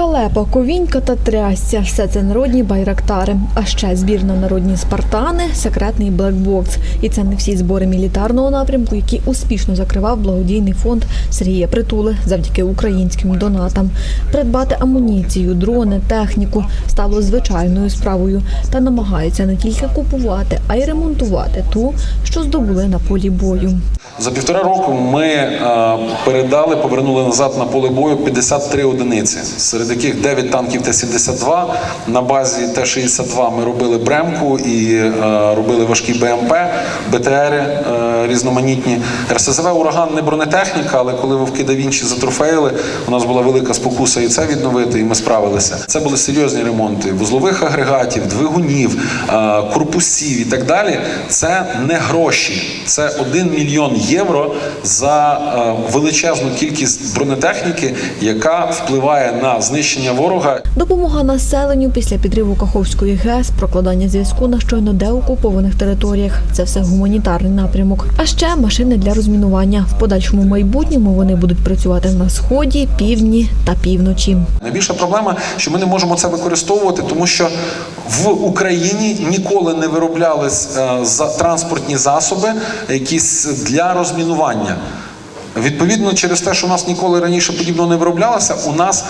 Халепа, ковінька та трясця – все це народні байрактари. А ще збірна народні спартани, секретний блекбокс. І це не всі збори мілітарного напрямку, які успішно закривав благодійний фонд Сергія Притули завдяки українським донатам. Придбати амуніцію, дрони, техніку стало звичайною справою. Та намагаються не тільки купувати, а й ремонтувати ту, що здобули на полі бою. За півтора року ми е, передали, повернули назад на поле бою 53 одиниці, серед яких 9 танків Т-72. На базі Т-62 ми робили Бремку і е, робили важкі БМП, БТРи е, різноманітні. РСЗВ «Ураган» не бронетехніка, але коли вовки да Вінчі затрофеїли, у нас була велика спокуса і це відновити, і ми справилися. Це були серйозні ремонти вузлових агрегатів, двигунів, корпусів і так далі. Це не гроші, це 1 мільйон євро за е, величезну кількість бронетехніки, яка впливає на знищення ворога Допомога населенню після підриву Каховської ГЕС, прокладання зв'язку на щойно деокупованих територіях це все гуманітарний напрямок. А ще машини для розмінування. В подальшому майбутньому вони будуть працювати на сході, півдні та півночі. Найбільша проблема, що ми не можемо це використовувати, тому що в Україні ніколи не вироблялись е, транспортні засоби, якісь для розмінування. Відповідно, через те, що у нас ніколи раніше подібно не вироблялося, у нас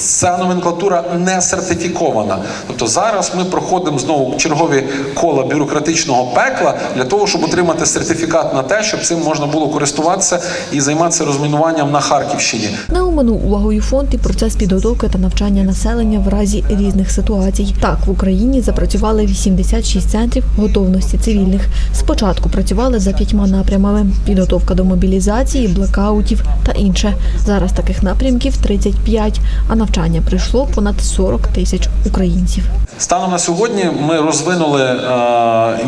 ця номенклатура не сертифікована. Тобто зараз ми проходимо знову чергові кола бюрократичного пекла для того, щоб отримати сертифікат на те, щоб цим можна було користуватися і займатися розмінуванням на Харківщині. Не оминув увагою фонд і процес підготовки та навчання населення в разі різних ситуацій. Так, в Україні запрацювали 86 центрів готовності цивільних. Спочатку працювали за п'ятьма напрямами: підготовка до мобілізації, блекаутів та інше. Зараз таких напрямків 35, а навчання прийшло понад 40 тисяч українців. Станом на сьогодні ми розвинули е,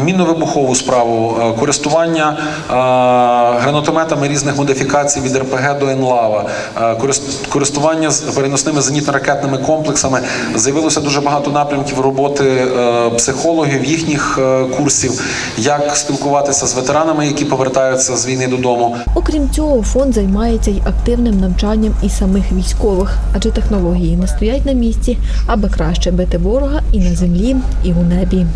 мінно-вибухову справу, е, користування е, гранатометами різних модифікацій від РПГ до ЕНЛАВА, користування з переносними зенітно-ракетними комплексами. З'явилося дуже багато напрямків роботи психологів, їхніх курсів, як спілкуватися з ветеранами, які повертаються з війни додому. Окрім цього, фонд займається й активним навчанням і самих військових, адже технології не стоять на місці, аби краще бити ворога і на землі, і у небі.